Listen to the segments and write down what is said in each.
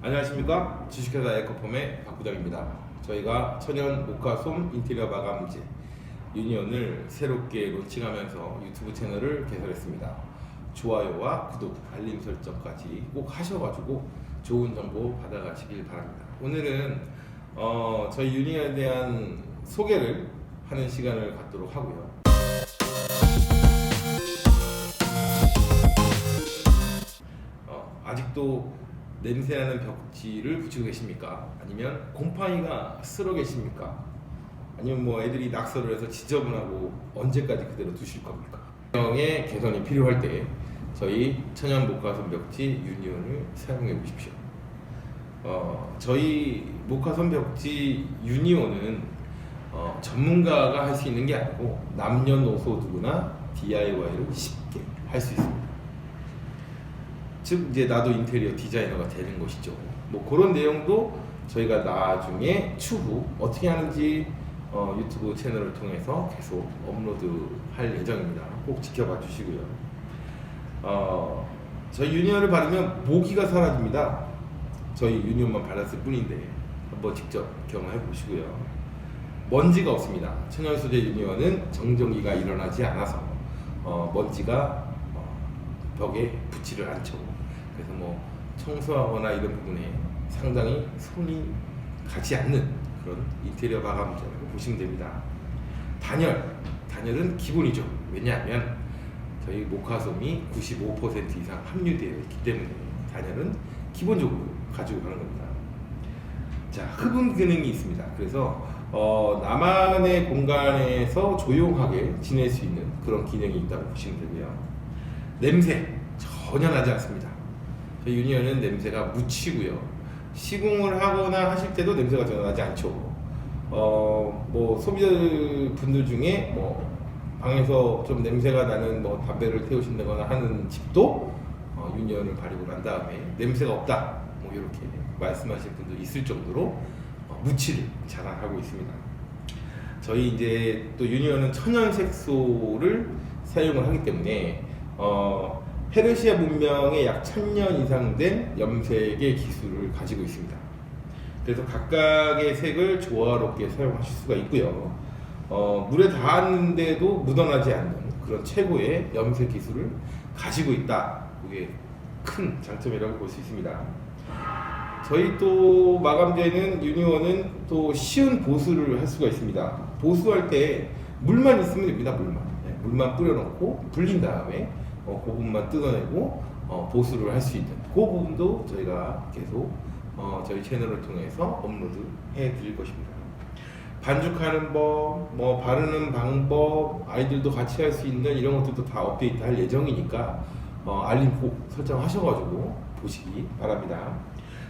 안녕하십니까 주식회사 에코폼의 박부장입니다. 저희가 천연 모카솜 인테리어 마감재 유니온을 새롭게 론칭하면서 유튜브 채널을 개설했습니다. 좋아요와 구독, 알림 설정까지 꼭 하셔가지고 좋은 정보 받아가시길 바랍니다. 오늘은 어, 저희 유니온에 대한 소개를 하는 시간을 갖도록 하고요. 어, 아직도 냄새나는 벽지를 붙이고 계십니까? 아니면 곰팡이가 쓸어 계십니까? 아니면 뭐 애들이 낙서를 해서 지저분하고 언제까지 그대로 두실 겁니까? 형의 개선이 필요할 때 저희 천연 목화선 벽지 유니온을 사용해 보십시오. 어, 저희 목화선 벽지 유니온은 어, 전문가가 할 수 있는 게 아니고 남녀노소 누구나 DIY를 쉽게 할 수 있습니다. 즉 이제 나도 인테리어 디자이너가 되는 것이죠. 뭐 그런 내용도 저희가 나중에 추후 어떻게 하는지 어, 유튜브 채널을 통해서 계속 업로드할 예정입니다. 꼭 지켜봐 주시고요. 어, 저희 유니온을 바르면 모기가 사라집니다. 저희 유니온만 발랐을 뿐인데 한번 직접 경험해 보시고요. 먼지가 없습니다. 천연 소재 유니온은 정전기가 일어나지 않아서 어, 먼지가 어, 벽에 붙지를 않죠. 그래서 뭐 청소하거나 이런 부분에 상당히 손이 가지 않는 그런 인테리어 마감재라고 보시면 됩니다. 단열, 단열은 기본이죠. 왜냐하면 저희 모카솜이 95% 이상 함유되어 있기 때문에 단열은 기본적으로 가지고 가는 겁니다. 자, 흡음 기능이 있습니다. 그래서 어, 나만의 공간에서 조용하게 지낼 수 있는 그런 기능이 있다고 보시면 되고요. 냄새 전혀 나지 않습니다. 저희 유니온은 냄새가 묻히고요. 시공을 하거나 하실 때도 냄새가 전혀 나지 않죠. 어, 뭐 소비자 분들 중에 뭐 방에서 좀 냄새가 나는 뭐 담배를 태우신다거나 하는 집도 어, 유니온을 바르고 난 다음에 냄새가 없다. 뭐 이렇게 말씀하실 분도 있을 정도로 어, 무치를 자랑하고 있습니다. 저희 이제 또 유니온은 천연 색소를 사용을 하기 때문에 어, 페르시아 문명의 약 1000년 이상 된 염색의 기술을 가지고 있습니다. 그래서 각각의 색을 조화롭게 사용하실 수가 있고요. 어, 물에 닿았는데도 묻어나지 않는 그런 최고의 염색 기술을 가지고 있다. 그게 큰 장점이라고 볼 수 있습니다. 저희 또 마감재는 유니원은 또 쉬운 보수를 할 수가 있습니다. 보수할 때 물만 있으면 됩니다. 물만 네, 물만 뿌려놓고 불린 다음에 어, 그 부분만 뜯어내고 어, 보수를 할 수 있는 그 부분도 저희가 계속 어, 저희 채널을 통해서 업로드 해드릴 것입니다. 반죽하는 법, 뭐 바르는 방법, 아이들도 같이 할 수 있는 이런 것들도 다 업데이트할 예정이니까 어, 알림 꼭 설정하셔가지고 보시기 바랍니다.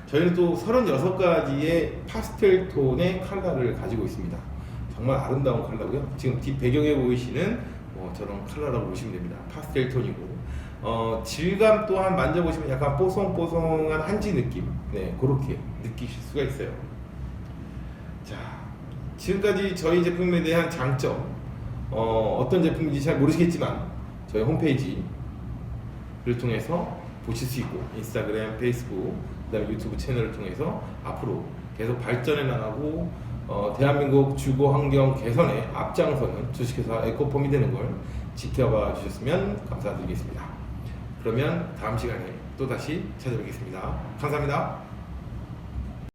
저희는 또 36가지의 파스텔 톤의 컬러를 가지고 있습니다. 정말 아름다운 컬러고요. 지금 뒷 배경에 보이시는 뭐 저런 컬러라고 보시면 됩니다. 파스텔 톤이고 어, 질감 또한 만져보시면 약간 뽀송뽀송한 한지 느낌, 네 그렇게 느끼실 수가 있어요. 자, 지금까지 저희 제품에 대한 장점, 어, 어떤 제품인지 잘 모르시겠지만 저희 홈페이지를 통해서 보실 수 있고 인스타그램, 페이스북, 그다음에 유튜브 채널을 통해서 앞으로 계속 발전해 나가고 어, 대한민국 주거 환경 개선에 앞장서는 주식회사 에코폼이 되는 걸 지켜봐 주셨으면 감사드리겠습니다. 그러면 다음 시간에 또 다시 찾아뵙겠습니다. 감사합니다.